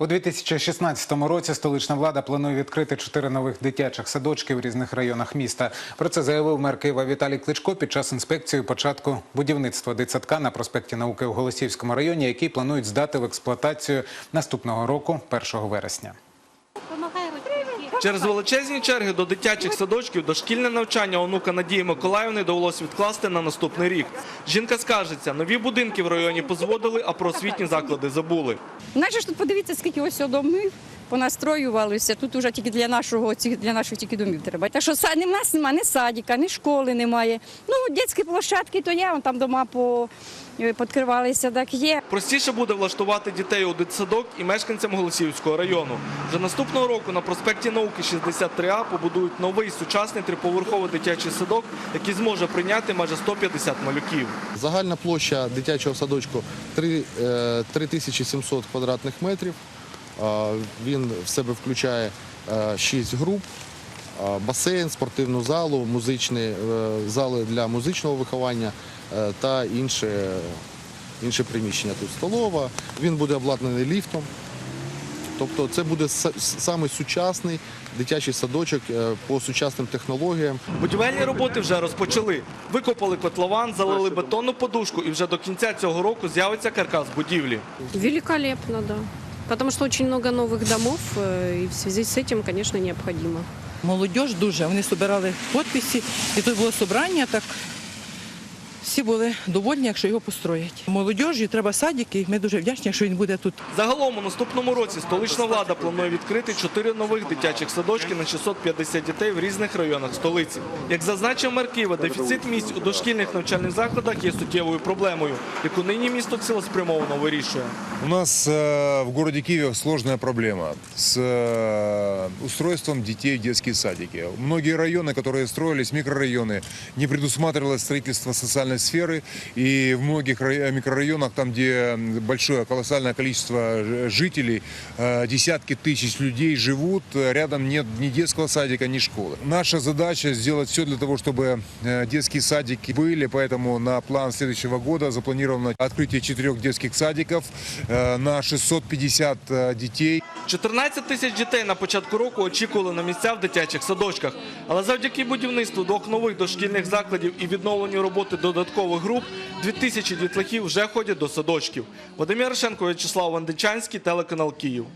У 2016 році столична влада планує відкрити чотири нових дитячих садочки в різних районах міста. Про це заявив мер Києва Віталій Кличко під час інспекції початку будівництва дитсадка на проспекті Науки в Голосівському районі, який планують здати в експлуатацію наступного року, 1 вересня. Через величезні черги до дитячих садочків дошкільне навчання онука Надії Миколаївни довелось відкласти на наступний рік. Жінка скажеться, нові будинки в районі позводили, а про освітні заклади забули. Знаєш, тут подивіться, скільки ось домів понастроювалися. Тут уже тільки для нашого для наших тільки домів треба. Так що в нас немає ні садика, ні школи немає. Ну, дитячі площадки то є, вон там дома по е, підкривалися, так є. Простіше буде влаштувати дітей у дитсадок і мешканцям Голосіївського району. Вже наступного року на проспекті Науки 63А побудують новий сучасний триповерховий дитячий садок, який зможе прийняти майже 150 малюків. Загальна площа дитячого садочку три- е, 3700 квадратних метрів. Він в себе включає 6 груп, басейн, спортивну залу, музичні е, зали для музичного виховання е, та інше, інше приміщення. Тут столова. Він буде обладнаний ліфтом. Тобто це буде саме сучасний дитячий садочок е, по сучасним технологіям. Будівельні роботи вже розпочали. Викопали котлован, залили бетонну подушку і вже до кінця цього року з'явиться каркас будівлі. Великолепно, да. Потому что очень много новых домов, э, и в связи с этим, конечно, необходимо. Молодіж дуже. Вони збирали підписи, і тут було собрання, так всі були довольні, якщо його построять. Молодіжі треба садики, і ми дуже вдячні, якщо він буде тут. Загалом у наступному році столична влада планує відкрити чотири нових дитячих садочки на 650 дітей в різних районах столиці. Як зазначив мер Києва, дефіцит місць у дошкільних навчальних закладах є суттєвою проблемою, яку нині місто цілеспрямовано вирішує. У нас э, в городе Киеве сложная проблема с э, устройством детей в детские садики. Многие районы, которые строились, микрорайоны, не предусматривалось строительство социальной сферы. И в многих рай- микрорайонах, там, где большое, колоссальное количество ж- жителей, э, десятки тысяч людей живут, э, рядом нет ни детского садика, ни школы. Наша задача сделать все для того, чтобы э, детские садики были, поэтому на план следующего года запланировано открытие четырех детских садиков э, на 650 э, детей. 14 тисяч дітей на початку року очікували на місця в дитячих садочках. Але завдяки будівництву двох нових дошкільних закладів і відновленню роботи додаткових груп, 2000 дітлахів вже ходять до садочків. Вадим Ярошенко, В'ячеслав Вандичанський, телеканал Київ.